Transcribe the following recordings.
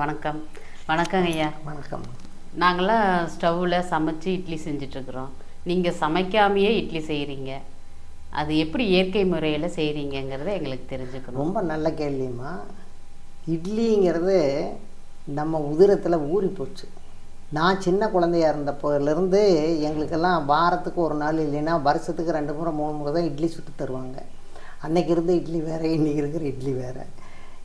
வணக்கம். வணக்கங்க ஐயா. வணக்கம். நாங்களாம் ஸ்டவ்வில் சமைச்சு இட்லி செஞ்சிட்ருக்குறோம் நீங்கள் சமைக்காமையே இட்லி செய்கிறீங்க அது எப்படி இயற்கை முறையில் செய்கிறீங்கங்கிறத எங்களுக்கு தெரிஞ்சுக்கணும். ரொம்ப நல்ல கேள்விம்மா. இட்லிங்கிறது நம்ம உதிரத்தில் ஊறி போச்சு. நான் சின்ன குழந்தையா இருந்தப்போலேருந்து எங்களுக்கெல்லாம் வாரத்துக்கு ஒரு நாள் இல்லைன்னா வருஷத்துக்கு ரெண்டு முறை மூணு முறை தான் இட்லி சுட்டு தருவாங்க. அன்னைக்கு இருந்த இட்லி வேறு இன்றைக்கி இருக்கிற இட்லி வேறு.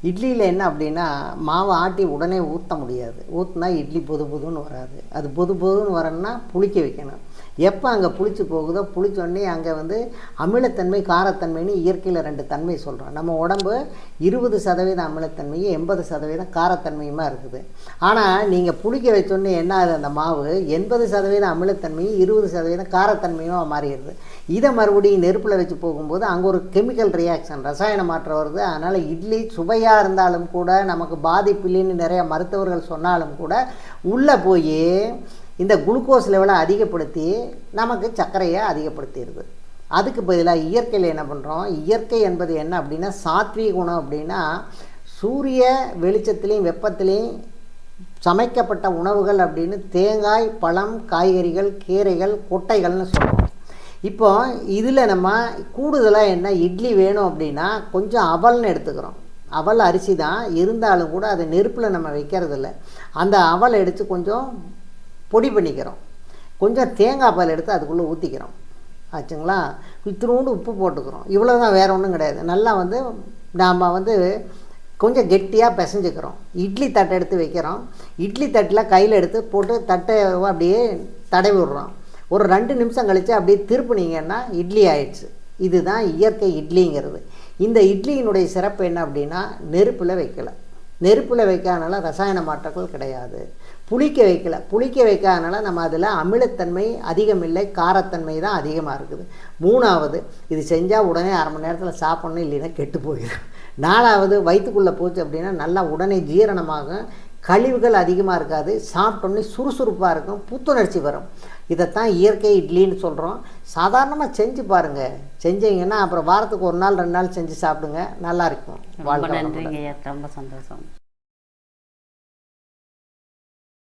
இட்லியில் என்ன அப்படின்னா மாவை ஆட்டி உடனே ஊற்ற முடியாது. ஊற்றினா இட்லி பொது பொதுன்னு வராது. அது பொது பொதுன்னு வரணும்னா புளிக்க வைக்கணும். எப்போ அங்கே புளிச்சு போகுதோ புளிச்சோடனே அங்கே வந்து அமிலத்தன்மை காரத்தன்மைன்னு இயற்கையில் ரெண்டு தன்மை சொல்கிறோம் நம்ம உடம்பு இருபது சதவீதம் அமிலத்தன்மையும் எண்பது சதவீதம் காரத்தன்மையுமா இருக்குது. ஆனால் நீங்கள் புளிக்க வச்சோடனே என்ன ஆகுது? அந்த மாவு எண்பது சதவீதம் அமிலத்தன்மையும் இருபது சதவீதம் காரத்தன்மையுமா மாறிடுது. இதை மறுபடியும் நெருப்பில் வச்சு போகும்போது அங்கே ஒரு கெமிக்கல் ரியாக்ஷன் ரசாயன மாற்றம் வருது. அதனால் இட்லி சுவையாக இருந்தாலும் கூட நமக்கு பாதிப்பில்லைன்னு நிறைய மருத்துவர்கள் சொன்னாலும் கூட உள்ளே போய் இந்த குளுக்கோஸ் லெவலை அதிகப்படுத்தி நமக்கு சர்க்கரையை அதிகப்படுத்திடுது. அதுக்கு பதிலாக இயற்கையில் என்ன பண்ணுறோம் இயற்கை என்பது என்ன அப்படின்னா சாத்விக குணம் அப்படின்னா சூரிய வெளிச்சத்துலேயும் வெப்பத்துலேயும் சமைக்கப்பட்ட உணவுகள் அப்படின்னு தேங்காய் பழம் காய்கறிகள் கீரைகள் கொட்டைகள்னு சொல்கிறோம் இப்போ இதில் நம்ம கூடுதலாக என்ன இட்லி வேணும் அப்படின்னா கொஞ்சம் அவல்னு எடுத்துக்கிறோம். அவல் அரிசி தான். இருந்தாலும் கூட அதை நெருப்பில் நம்ம வைக்கிறதில்ல. அந்த அவல் எடுத்து கொஞ்சம் பொடி பண்ணிக்கிறோம். கொஞ்சம் தேங்காய் பால் எடுத்து அதுக்குள்ளே ஊற்றிக்கிறோம் ஆச்சுங்களா? இத்தினோண்டு உப்பு போட்டுக்கிறோம். இவ்வளோ தான் வேறு ஒன்றும் கிடையாது. நல்லா வந்து நாம் வந்து கொஞ்சம் கெட்டியாக பிசைஞ்சுக்கிறோம். இட்லி தட்டை எடுத்து வைக்கிறோம். இட்லி தட்டில் கையில் எடுத்து போட்டு தட்டை அப்படியே தடவி விடுறோம். ஒரு ரெண்டு நிமிஷம் கழித்து அப்படியே திருப்புனீங்கன்னா இட்லி ஆயிடுச்சு. இதுதான் இயற்கை இட்லிங்கிறது. இந்த இட்லியினுடைய சிறப்பு என்ன அப்படின்னா நெருப்பில் வைக்கல. நெருப்பில் வைக்காதனால ரசாயன மாற்றங்கள் கிடையாது. புளிக்க வைக்கல. புளிக்க வைக்காதனால நம்ம அதில் அமிலத்தன்மை அதிகம் இல்லை காரத்தன்மை தான் அதிகமாக இருக்குது. மூணாவது இது செஞ்சால் உடனே அரை மணி நேரத்தில் சாப்பிட்ணும் இல்லைன்னா கெட்டு போயிடும். நாலாவது வயிற்றுக்குள்ளே போச்சு அப்படின்னா நல்லா உடனே ஜீரணமாகும் கழிவுகள் அதிகமாக இருக்காது சாப்பிட்டோன்னே சுறுசுறுப்பாக இருக்கும் புத்துணர்ச்சி வரும். இதைத்தான் இயற்கை இட்லின்னு சொல்கிறோம் சாதாரணமாக செஞ்சு பாருங்கள் செஞ்சீங்கன்னா அப்புறம் வாரத்துக்கு ஒரு நாள் ரெண்டு நாள் செஞ்சு சாப்பிடுங்க. நல்லா இருக்கும். ரொம்ப. நன்றிங்க ரொம்ப சந்தோஷம்.